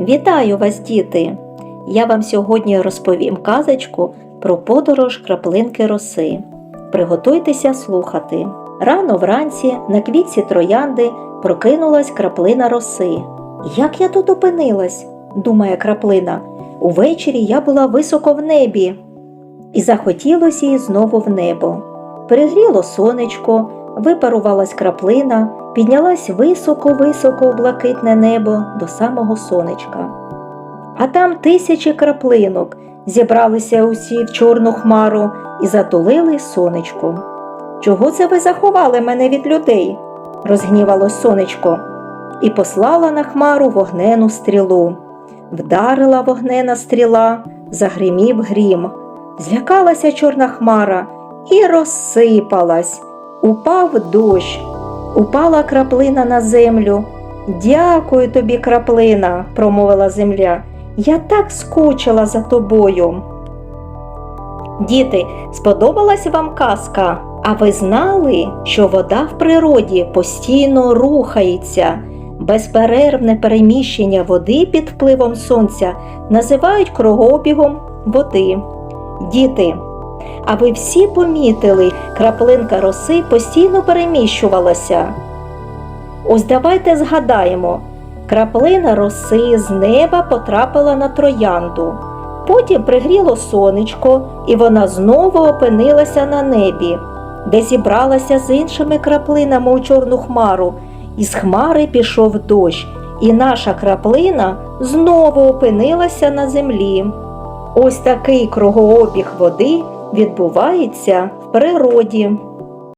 Вітаю вас, діти! Я вам сьогодні розповім казочку про подорож краплинки роси. Приготуйтеся слухати. Рано вранці на квітці троянди прокинулась краплина роси. Як я тут опинилась? думає краплина. Увечері я була високо в небі. І захотілося їй знову в небо. Перегріло сонечко, випарувалась краплина, піднялась високо-високо в блакитне небо до самого сонечка. А там тисячі краплинок зібралися усі в чорну хмару і затулили сонечко. Чого це ви заховали мене від людей? розгнівалось сонечко, і послала на хмару вогнену стрілу. Вдарила вогнена стріла, загримів грім. Злякалася чорна хмара і розсипалась. Упав дощ, упала краплина на землю. Дякую тобі, краплина, промовила земля. Я так скучила за тобою. Діти, сподобалась вам казка? А ви знали, що вода в природі постійно рухається? Безперервне переміщення води під впливом сонця називають кругообігом води. Діти, а ви всі помітили, краплинка роси постійно переміщувалася. Ось давайте згадаємо, краплина роси з неба потрапила на троянду. Потім пригріло сонечко, і вона знову опинилася на небі, де зібралася з іншими краплинами у чорну хмару, і з хмари пішов дощ, і наша краплина знову опинилася на землі. Ось такий кругообіг води відбувається в природі.